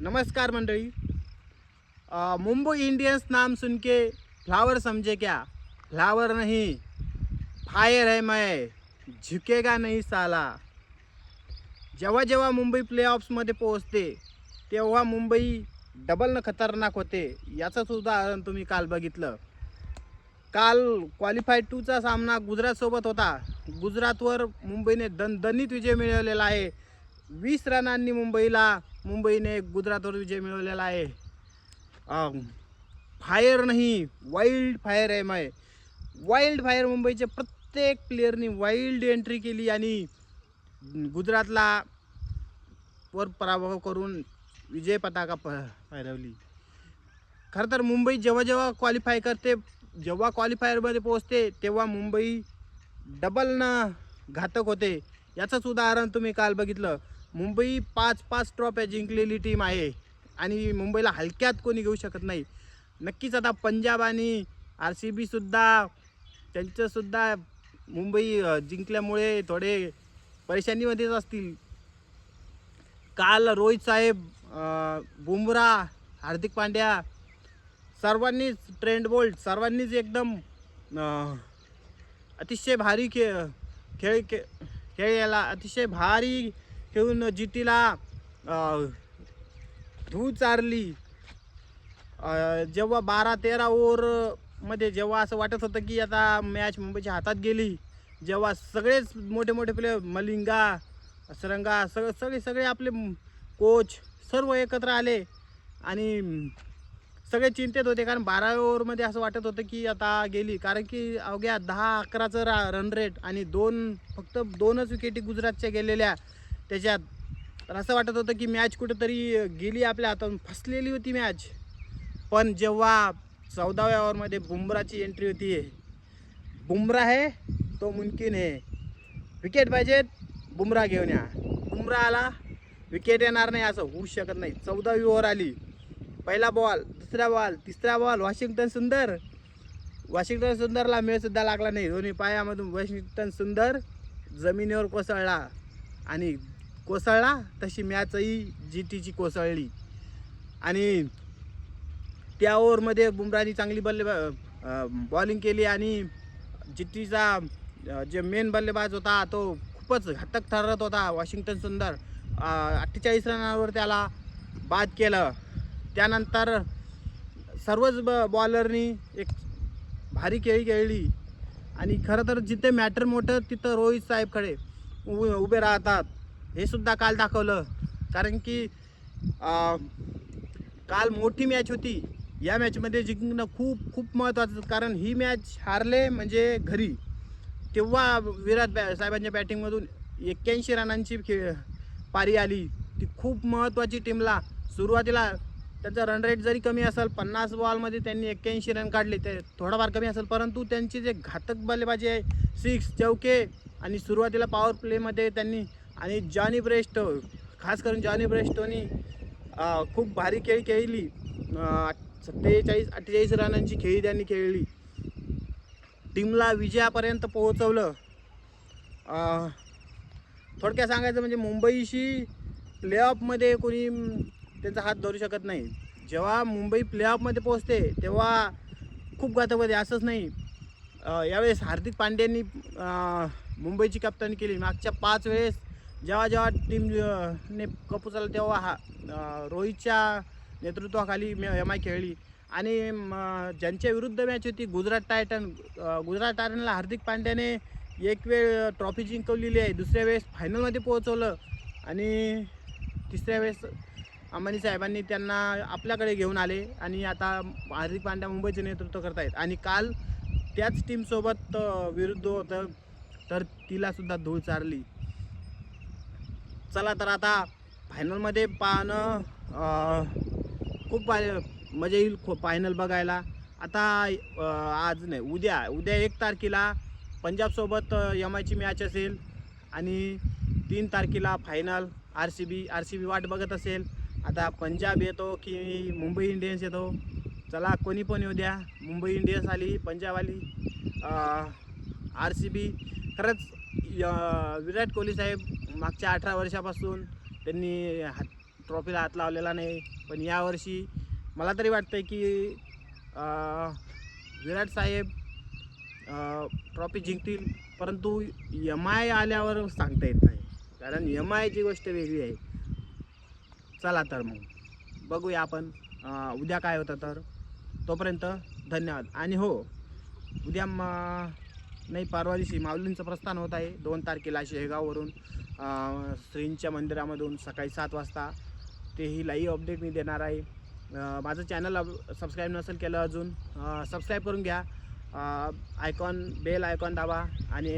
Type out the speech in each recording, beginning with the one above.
नमस्कार मंडळी. मुंबई इंडियन्स नाम सुनके फ्लावर समजे क्या? फ्लावर नाही फायर है मैं झुकेगा नाही साला. जेव्हा जेव्हा मुंबई प्लेऑफ्समध्ये पोहोचते तेव्हा मुंबई डबल न खतरनाक होते याचंच उदाहरण तुम्ही काल बघितलं. काल क्वालिफाय टूचा सामना गुजरातसोबत होता. गुजरातवर मुंबईने दणदणीत विजय मिळवलेला आहे. वीस रनांनी मुंबईला मुंबईने गुजरातवर विजय मिळवलेला आहे. फायर नाही वाईल्ड फायर आहे वाईल्ड फायर मुंबईच्या प्रत्येक प्लेअरनी वाईल्ड एंट्री केली आणि गुजरातला वर पराभव करून विजय पताका प खरं तर मुंबई जेव्हा जेव्हा क्वालिफाय करते जेव्हा क्वालिफायरमध्ये पोहोचते तेव्हा मुंबई डबलनं घातक होते. याचंच उदाहरण तुम्ही काल बघितलं. मुंबई पाच पाच ट्रॉफ्या जिंकलेली टीम आहे. आणि मुंबईला हलक्यात कोणी घेऊ शकत नाही. नक्कीच आता पंजाब आणि आर सी बीसुद्धा त्यांचंसुद्धा मुंबई जिंकल्यामुळे थोडे परेशानीमध्येच असतील. काल रोहित साहेब बुमरा हार्दिक पांड्या सर्वांनीच ट्रेंड बोल्ट सर्वांनीच एकदम अतिशय भारी खे खेळ खेळ खेळ याला अतिशय भारी ठेवून जिटीला धू चारली. जेव्हा बारा तेरा ओव्हरमध्ये जेव्हा असं वाटत होतं की आता मॅच मुंबईच्या हातात गेली जेव्हा सगळेच मोठे मोठे प्लेयर मलिंगा सरंगा सग सगळे सगळे आपले कोच सर्व एकत्र आले आणि सगळे चिंतेत होते. कारण बारा ओव्हरमध्ये असं वाटत होतं की आता गेली. कारण की अवघ्या दहा अकराचं रा रन रेट आणि दोन फक्त दोनच विकेटी गुजरातच्या गेलेल्या. त्याच्यात. तर असं वाटत होतं की मॅच कुठंतरी गेली आपल्या हातातून फसलेली होती मॅच. पण जेव्हा चौदाव्या ओव्हरमध्ये बुमराची एंट्री होती बुमरा आहे तो मुमकिन आहे. विकेट पाहिजेत बुमरा घेऊन या. बुमरा आला विकेट येणार नाही असं होऊ शकत नाही. चौदावी ओव्हर आली. पहिला बॉल दुसरा बॉल तिसरा बॉल वॉशिंग्टन सुंदर. वॉशिंग्टन सुंदरला मेळसुद्धा लागला नाही. दोन्ही पायामधून वॉशिंग्टन सुंदर जमिनीवर कोसळला आणि कोसळला तशी मॅचही जी टीची कोसळली. आणि त्या ओव्हरमध्ये बुमरानी चांगली बल्ले बॉलिंग केली आणि जिट्टीचा जे मेन बल्लेबाज होता तो खूपच घातक ठरत होता वॉशिंग्टन सुंदर. अठ्ठेचाळीस रनावर त्याला बाद केलं. त्यानंतर सर्वच ब बॉलरनी एक भारी खेळी खेळली. आणि खरं तर जिथे मॅटर मोठं तिथं रोहित साहेब खडे उ उभे राहतात. हे सुद्धा काल दाखवलं. कारण की आ, काल मोठी मॅच होती. या मॅचमध्ये जिंकणं खूप खूप महत्त्वाचं कारण ही मॅच हारले म्हणजे घरी. तेव्हा विराट बॅ साहेबांच्या बॅटिंगमधून एक्क्याऐंशी रनांची खे पारी आली. ती खूप महत्त्वाची टीमला सुरुवातीला त्यांचा रन रेट जरी कमी असेल पन्नास बॉलमध्ये त्यांनी एक्क्याऐंशी रन काढले ते थोडाफार कमी असेल परंतु त्यांची जे घातक बल्लेबाजी आहे सिक्स चौके आणि सुरुवातीला पॉवर प्लेमध्ये त्यांनी आणि जॉनी ब्रेस्टो खास करून जॉनी ब्रेस्टोनी खूप भारी खेळ खेळली. सत्तेचाळीस अठ्ठेचाळीस रनांची खेळी त्यांनी खेळली. टीमला विजयापर्यंत पोहोचवलं. थोडक्यात सांगायचं म्हणजे मुंबईशी प्लेऑफमध्ये कोणी त्यांचा हात धरू शकत नाही. जेव्हा मुंबई प्लेऑफमध्ये पोहोचते तेव्हा खूप घातक असंच नाही. यावेळेस हार्दिक पांड्यांनी मुंबईची कप्तानी केली. मागच्या पाच वेळेस जेव्हा जेव्हा टीम ने कप उचलला तेव्हा हा रोहितच्या नेतृत्वाखाली एम आय खेळली. आणि ज्यांच्या विरुद्ध मॅच होती गुजरात टायटन गुजरात टायटनला हार्दिक पांड्याने एक वेळ ट्रॉफी जिंकवलेली आहे. दुसऱ्या वेळेस फायनलमध्ये पोहोचवलं. आणि तिसऱ्या वेळेस अंबानी साहेबांनी त्यांना आपल्याकडे घेऊन आले. आणि आता हार्दिक पांड्या मुंबईचे नेतृत्व करतायत. आणि काल त्याच टीमसोबत विरुद्ध होतं. तर तिलासुद्धा धूळ चारली. चला तर आता फायनलमध्ये पाहणं खूप मजा येईल खो फायनल बघायला. आता आज नाही उद्या उद्या एक तारखेला पंजाबसोबत एम आयची मॅच असेल आणि तीन तारखेला final R C B R C B वाट बघत असेल. आता पंजाब येतो की मुंबई इंडियन्स येतो? चला कोणी पण येऊ द्या. मुंबई इंडियन्स आली पंजाब आली आर सी बी खरंच विराट कोहली साहेब मागच्या अठरा वर्षापासून त्यांनी हात ट्रॉफीला हात लावलेला नाही. पण यावर्षी मला तरी वाटतं की विराट साहेब ट्रॉफी जिंकतील परंतु एम आय आल्यावर सांगता येत नाही. कारण एम आयची गोष्ट वेगळी आहे. चला तर मग. बघूया आपण. उद्या काय होतं तर. तोपर्यंत धन्यवाद. आणि हो उद्या म नाही परवा दिवशी माऊलींचं प्रस्थान होत आहे. दोन तारखेला शेगाववरून श्रींच्या मंदिरामधून सकाळी सात वाजता. तेही लाईव्ह अपडेट मी देणार आहे. माझं चॅनल सबस्क्राईब नसेल केलं अजून सबस्क्राईब करून घ्या. आयकॉन बेल आयकॉन दाबा आणि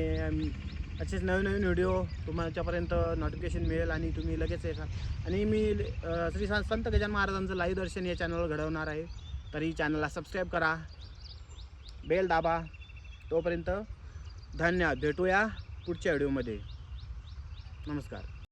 असेच नवीन नवीन व्हिडिओ तुमच्यापर्यंत नोटिफिकेशन मिळेल आणि तुम्ही लगेच येसाल आणि मी श्री संत गजान महाराजांचं लाईव्ह दर्शन या चॅनलवर घडवणार आहे. तरी चॅनलला सबस्क्राईब करा. बेल दाबा. तोपर्यंत धन्यवाद. भेटूया पुढच्या व्हिडिओमध्ये. नमस्कार.